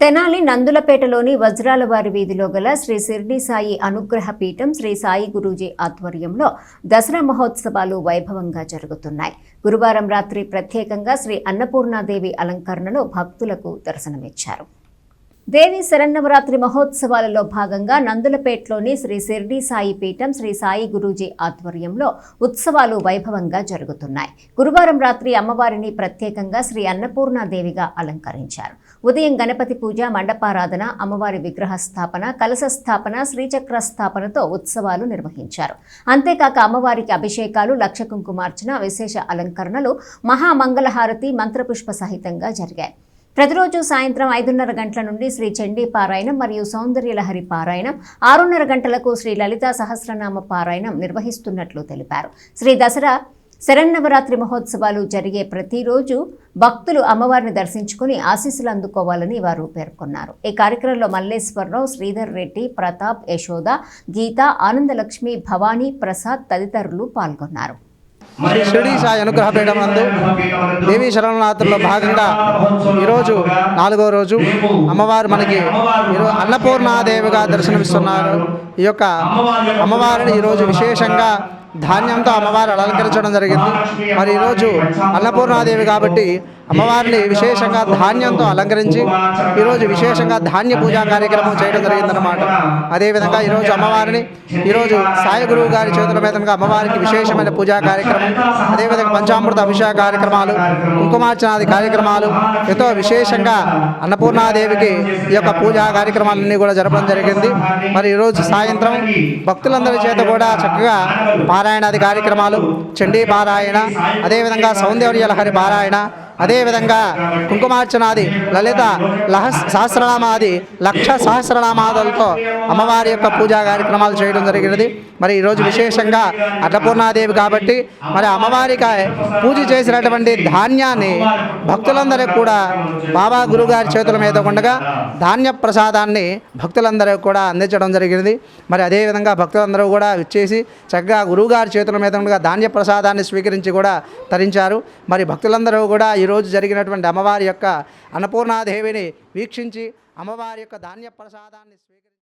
తెనాలి నందులపేటలోని వజ్రాలవారి వీధిలో గల శ్రీ సిర్డి సాయి అనుగ్రహ పీఠం శ్రీ సాయి గురూజీ ఆధ్వర్యంలో దసరా మహోత్సవాలు వైభవంగా జరుగుతున్నాయి. గురువారం రాత్రి ప్రత్యేకంగా శ్రీ అన్నపూర్ణాదేవి అలంకరణలో భక్తులకు దర్శనమిచ్చారు. దేవి శరన్నవరాత్రి మహోత్సవాలలో భాగంగా నందులపేటలోని శ్రీ శిర్డీ సాయి పీఠం శ్రీ సాయి గురూజీ ఆధ్వర్యంలో ఉత్సవాలు వైభవంగా జరుగుతున్నాయి. గురువారం రాత్రి అమ్మవారిని ప్రత్యేకంగా శ్రీ అన్నపూర్ణాదేవిగా అలంకరించారు. ఉదయం గణపతి పూజ మండపారాధన అమ్మవారి విగ్రహ స్థాపన కలశ స్థాపన శ్రీచక్ర స్థాపనతో ఉత్సవాలు నిర్వహించారు. అంతేకాక అమ్మవారికి అభిషేకాలు లక్ష కుంకుమార్చన విశేష అలంకరణలు మహామంగళహారతి మంత్రపుష్ప సహితంగా జరిగాయి. ప్రతిరోజు సాయంత్రం ఐదున్నర గంటల నుండి శ్రీ చండీ పారాయణం మరియు సౌందర్యలహరి పారాయణం ఆరున్నర గంటలకు శ్రీ లలితా సహస్రనామ పారాయణం నిర్వహిస్తున్నట్లు తెలిపారు. శ్రీ దసరా శరన్నవరాత్రి మహోత్సవాలు జరిగే ప్రతిరోజు భక్తులు అమ్మవారిని దర్శించుకుని ఆశీస్సులు అందుకోవాలని వారు పేర్కొన్నారు. ఈ కార్యక్రమంలో మల్లేశ్వరరావు శ్రీధర్ రెడ్డి ప్రతాప్ యశోద గీత ఆనందలక్ష్మి భవానీ ప్రసాద్ తదితరులు పాల్గొన్నారు. షిరిడి సాయి అనుగ్రహ పీఠమందు దేవీ శరణవరాత్రుల్లో భాగంగా ఈరోజు నాలుగో రోజు అమ్మవారు మనకి అన్నపూర్ణాదేవిగా దర్శనమిస్తున్నారు. ఈ యొక్క అమ్మవారిని ఈరోజు విశేషంగా ధాన్యంతో అమ్మవారు అలంకరించడం జరిగింది. మరి ఈరోజు అన్నపూర్ణాదేవి కాబట్టి అమ్మవారిని విశేషంగా ధాన్యంతో అలంకరించి ఈరోజు విశేషంగా ధాన్య పూజా కార్యక్రమం చేయడం జరిగిందనమాట అదేవిధంగా ఈరోజు అమ్మవారిని ఈరోజు సాయి గురువు గారి చేతుల మీదుగా అమ్మవారికి విశేషమైన పూజా కార్యక్రమం అదేవిధంగా పంచామృత అభిషేక కార్యక్రమాలు కుంకుమార్చనాది కార్యక్రమాలు ఎంతో విశేషంగా అన్నపూర్ణాదేవికి ఈ యొక్క పూజా కార్యక్రమాలన్నీ కూడా జరపడం జరిగింది. మరి ఈరోజు సాయంత్రం భక్తులందరి చేత కూడా చక్కగా పారాయణాది కార్యక్రమాలు చండీ పారాయణ అదేవిధంగా సౌందర్య లహరి పారాయణ అదేవిధంగా కుంకుమార్చనాది లలిత లహ సహస్రనామాది లక్ష సహస్రనామాదులతో అమ్మవారి యొక్క పూజా కార్యక్రమాలు చేయడం జరిగినది. మరి ఈరోజు విశేషంగా అన్నపూర్ణాదేవి కాబట్టి మరి అమ్మవారికి పూజ చేసినటువంటి ధాన్యాన్ని భక్తులందరికీ కూడా బాబా గురుగారి చేతుల మీద ఉండగా ధాన్య ప్రసాదాన్ని భక్తులందరికీ కూడా అందించడం జరిగినది. మరి అదేవిధంగా భక్తులందరూ కూడా ఇచ్చేసి చక్కగా గురువుగారి చేతుల మీద ఉండగా ధాన్య ప్రసాదాన్ని స్వీకరించి కూడా తరించారు. మరి భక్తులందరూ కూడా ఈరోజు జరిగినటువంటి అమ్మవారి యొక్క అన్నపూర్ణాదేవిని వీక్షించి అమ్మవారి యొక్క ధాన్య ప్రసాదాన్ని స్వీకరించి